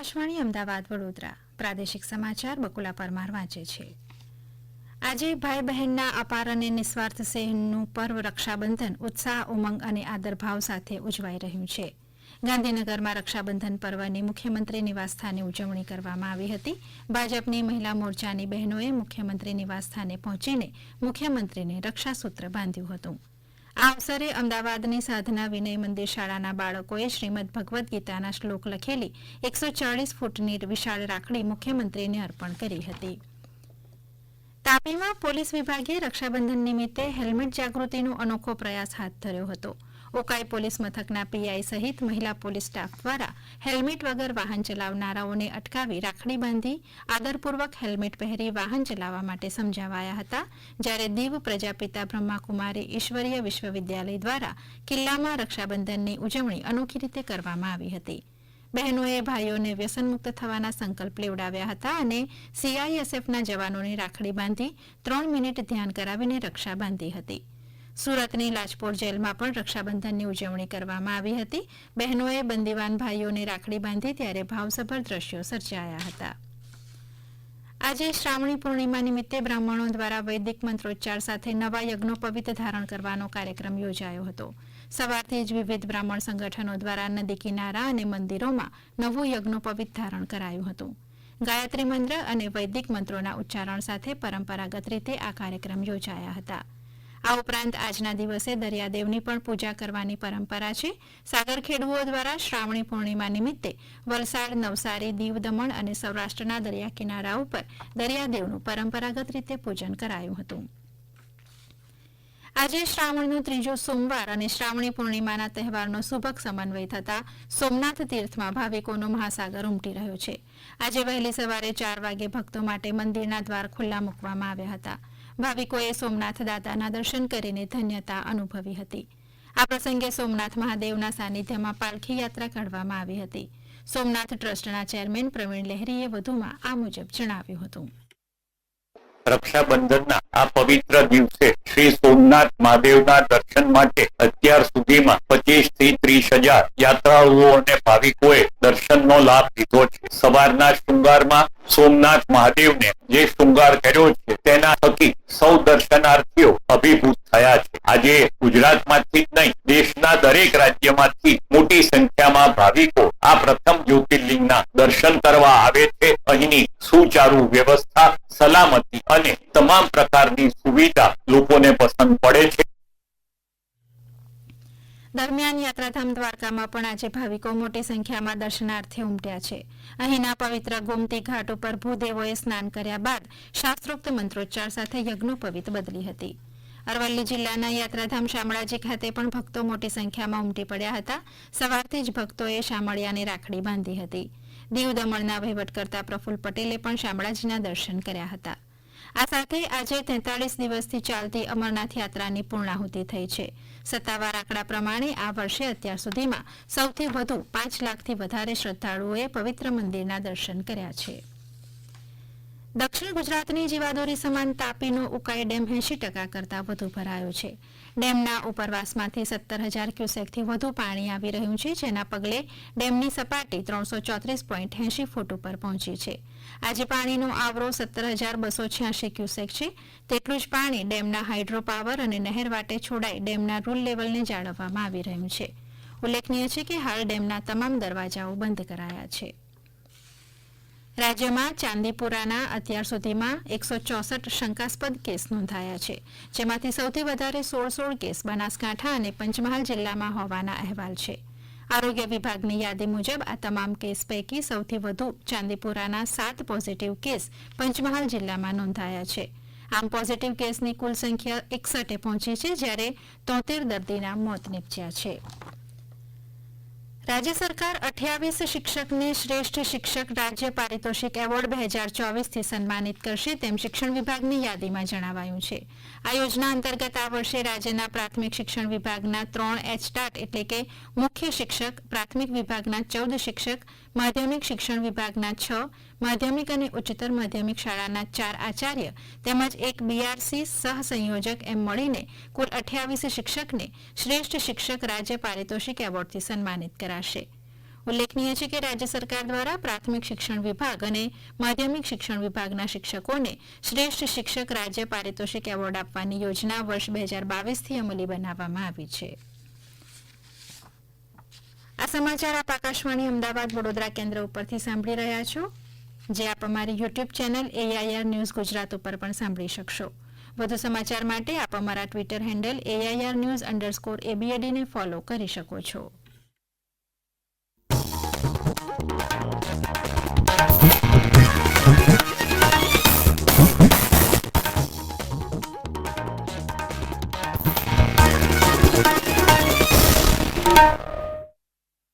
અમદાવાદ વડોદરા. પ્રાદેશિક સમાચાર બકુલા પરમાર વાંચે છે. આજે ભાઈ બહેનના અપાર અને નિસ્વાર્થ સ્નેહનું પર્વ રક્ષાબંધન ઉત્સાહ, ઉમંગ અને આદરભાવ સાથે ઉજવાઈ રહ્યું છે. ગાંધીનગરમાં રક્ષાબંધન પર્વની મુખ્યમંત્રી નિવાસસ્થાને ઉજવણી કરવામાં આવી હતી. ભાજપની મહિલા મોરચાની બહેનોએ મુખ્યમંત્રી નિવાસસ્થાને પહોંચીને મુખ્યમંત્રીને રક્ષાસૂત્ર બાંધ્યું હતું. આ અવસરે અમદાવાદની સાધના વિનય મંદિર શાળાના બાળકોએ શ્રીમદ ભગવદ્ ગીતાના શ્લોક લખેલી એકસો ચાળીસ ફૂટની વિશાળ રાખડી મુખ્યમંત્રીને અર્પણ કરી હતી. તાપીમાં પોલીસ વિભાગે રક્ષાબંધન નિમિત્તે હેલ્મેટ જાગૃતિનો અનોખો પ્રયાસ હાથ ધર્યો હતો. ઉકાઈ પોલીસ મથકના પીઆઈ સહિત મહિલા પોલીસ સ્ટાફ દ્વારા હેલ્મેટ વગર વાહન ચલાવનારાઓને અટકાવી રાખડી બાંધી આદરપૂર્વક હેલ્મેટ પહેરી વાહન ચલાવવા માટે સમજાવાયા હતા, જ્યારે દીવ પ્રજાપિતા બ્રહ્માકુમારી ઈશ્વરીય વિશ્વવિદ્યાલય દ્વારા કિલ્લામાં રક્ષાબંધનની ઉજવણી અનોખી રીતે કરવામાં આવી હતી. બહેનોએ ભાઈઓને વ્યસનમુક્ત થવાના સંકલ્પ લેવડાવ્યા હતા અને સીઆઈએસએફના જવાનોને રાખડી બાંધી ત્રણ મિનિટ ધ્યાન કરાવીને રક્ષા બાંધી હતી. સુરતની લાજપોર જેલમાં પણ રક્ષાબંધનની ઉજવણી કરવામાં આવી હતી. બહેનોએ બંદીવાન ભાઈઓને રાખડી બાંધી ત્યારે ભાવસભર દ્રશ્યો સર્જાયા હતા. આજે શ્રાવણી પૂર્ણિમા નિમિત્તે બ્રાહ્મણો દ્વારા વૈદિક મંત્રોચ્ચાર સાથે નવા યજ્ઞોપવિત ધારણ કરવાનો કાર્યક્રમ યોજાયો હતો. સવારથી જ વિવિધ બ્રાહ્મણ સંગઠનો દ્વારા નદી કિનારા અને મંદિરોમાં નવું યજ્ઞોપવિત ધારણ કરાયું હતું. ગાયત્રી મંત્ર અને વૈદિક મંત્રોના ઉચ્ચારણ સાથે પરંપરાગત રીતે આ કાર્યક્રમ યોજાયા હતા. આ ઉપરાંત આજના દિવસે દરિયાદેવની પણ પૂજા કરવાની પરંપરા છે. સાગરખેડુઓ દ્વારા શ્રાવણી પૂર્ણિમા નિમિત્તે વલસાડ, નવસારી દીવ દમણ અને સૌરાષ્ટ્રના દરિયા કિનારા ઉપર દરિયાદેવનું પરંપરાગત રીતે પૂજન કરાયું હતું. આજે શ્રાવણનો ત્રીજો સોમવાર અને શ્રાવણી પૂર્ણિમાના તહેવારનો સુભક સમન્વય થતા સોમનાથ તીર્થમાં ભાવિકોનો મહાસાગર ઉમટી રહ્યો છે. આજે વહેલી સવારે ચાર વાગે ભક્તો માટે મંદિરના દ્વાર ખુલ્લા મૂકવામાં આવ્યા હતા. ભાવિકોએ સોમનાથ દાદાના દર્શન કરીને ધન્યતા અનુભવી હતી. આ પ્રસંગે સોમનાથ મહાદેવના સાનિધ્યમાં પાલખી યાત્રા કાઢવામાં આવી હતી. સોમનાથ ટ્રસ્ટના ચેરમેન પ્રવીણ લહેરીએ વધુમાં આ મુજબ જણાવ્યું હતું. રક્ષાબંધનના આ પવિત્ર દિવસે શ્રી સોમનાથ મહાદેવના દર્શન માટે અત્યાર સુધીમાં પચીસથી ત્રીસ હજાર યાત્રાળુઓ અને ભાવિકોએ દર્શનનો લાભ લીધો છે. સવારના શૃંગારમાં સોમનાથ મહાદેવને જે શૃંગાર કર્યો છે, તેના થકી સૌ દર્શનાર્થીઓ અભિભૂત થયા છે. આજે ગુજરાતમાંથી જ નહીં, દેશના દરેક રાજ્યમાંથી મોટી સંખ્યામાં ભાવિકો આ પ્રથમ જ્યોતિર્લિંગના દર્શન કરવા આવે છે. અહીંની સુચારુ વ્યવસ્થા, સલામતી અને તમામ પ્રકારની સુવિધા લોકોને પસંદ પડે છે. દરમિયાન યાત્રાધામ દ્વારકામાં પણ આજે ભાવિકો મોટી સંખ્યામાં દર્શનાર્થે ઉમટ્યા છે. અહીંના પવિત્ર ગોમતી ઘાટ ઉપર ભૂદેવોએ સ્નાન કર્યા બાદ શાસ્ત્રોક્ત મંત્રોચ્ચાર સાથે યજ્ઞોપવિત બદલી હતી. અરવલ્લી જિલ્લાના યાત્રાધામ શામળાજી ખાતે પણ ભક્તો મોટી સંખ્યામાં ઉમટી પડ્યા હતા. સવારથી જ ભક્તોએ શામળિયાને રાખડી બાંધી હતી. દીવ દમણના વહીવટકર્તા પ્રફુલ્લ પટેલે પણ શામળાજીના દર્શન કર્યા હતા. આ સાથે આજે તેતાલીસ દિવસથી ચાલતી અમરનાથ યાત્રાની પૂર્ણાહુતિ થઈ છે. સત્તાવાર આંકડા પ્રમાણે આ વર્ષે અત્યાર સુધીમાં સૌથી વધુ પાંચ લાખથી વધારે શ્રદ્ધાળુઓએ પવિત્ર મંદિરના દર્શન કર્યા છે. દક્ષિણ ગુજરાતની જીવાદોરી સમાન તાપીનો ઉકાઈ ડેમ એંશી ટકા કરતાં વધુ ભરાયો છે. ડેમના ઉપરવાસમાંથી સત્તર હજાર ક્યુસેકથી વધુ પાણી આવી રહ્યું છે, જેના પગલે ડેમની સપાટી ત્રણસો ચોત્રીસ પોઈન્ટ એંશી ફૂટ ઉપર પહોંચી છે. આજે પાણીનો આવરો સત્તર હજાર બસો છ્યાસી ક્યુસેક છે. તેટલું જ પાણી ડેમના હાઇડ્રો પાવર અને નહેર વાટે છોડાઈ ડેમના રૂલ લેવલને જાળવવામાં આવી રહ્યું છે. ઉલ્લેખનીય છે કે હાલ ડેમના તમામ દરવાજાઓ બંધ કરાયા છે. રાજ્યમાં ચાંદીપુરાના અત્યાર સુધીમાં એકસો ચોસઠ શંકાસ્પદ કેસ નોંધાયા છે, જેમાંથી સૌથી વધારે સોળ સોળ કેસ બનાસકાંઠા અને પંચમહાલ જિલ્લામાં હોવાના અહેવાલ છે. આરોગ્ય વિભાગની યાદી મુજબ આ તમામ કેસ પૈકી સૌથી વધુ ચાંદીપુરાના સાત પોઝિટિવ કેસ પંચમહાલ જિલ્લામાં નોંધાયા છે. આમ પોઝિટિવ કેસની કુલ સંખ્યા એકસઠે પહોંચી છે, જ્યારે તોતેર દર્દીના મોત નીપજ્યા છે. રાજ્ય સરકાર અઠ્યાવીસ શિક્ષકને શ્રેષ્ઠ શિક્ષક રાજ્ય પારિતોષિક એવોર્ડ બે હજાર ચોવીસથી સન્માનિત કરશે તેમ શિક્ષણ વિભાગની યાદીમાં જણાવાયું છે. આ યોજના અંતર્ગત આ વર્ષે રાજ્યના પ્રાથમિક શિક્ષણ વિભાગના ત્રણ એચટાટ એટલે કે મુખ્ય શિક્ષક, પ્રાથમિક વિભાગના ચૌદ શિક્ષક, માધ્યમિક શિક્ષણ વિભાગના છ માધ્યમિક અને ઉચ્ચતર માધ્યમિક શાળાના ચાર આચાર્ય તેમજ એક બીઆરસી સહ સંયોજક એમ મળીને કુલ અઠ્યાવીસ શિક્ષકને શ્રેષ્ઠ શિક્ષક રાજ્ય પારિતોષિક એવોર્ડથી સન્માનિત કરાશે. ઉલ્લેખનીય છે કે રાજ્ય સરકાર દ્વારા પ્રાથમિક શિક્ષણ વિભાગ અને માધ્યમિક શિક્ષણ વિભાગના શિક્ષકોને શ્રેષ્ઠ શિક્ષક રાજ્ય પારિતોષિક એવોર્ડ આપવાની યોજના વર્ષ બે હજાર બાવીસથી અમલી બનાવવામાં આવી છે. આ સમાચાર આપ આકાશવાણી અમદાવાદ વડોદરા કેન્દ્ર ઉપરથી સાંભળી રહ્યા છો. જે આપ અમારી YouTube channel AIR news Gujarat ઉપર પણ સાંભળી શકશો. વધુ સમાચાર માટે આપ અમારા Twitter handle AIR news underscore એબીએડીને follow કરી શકો છો.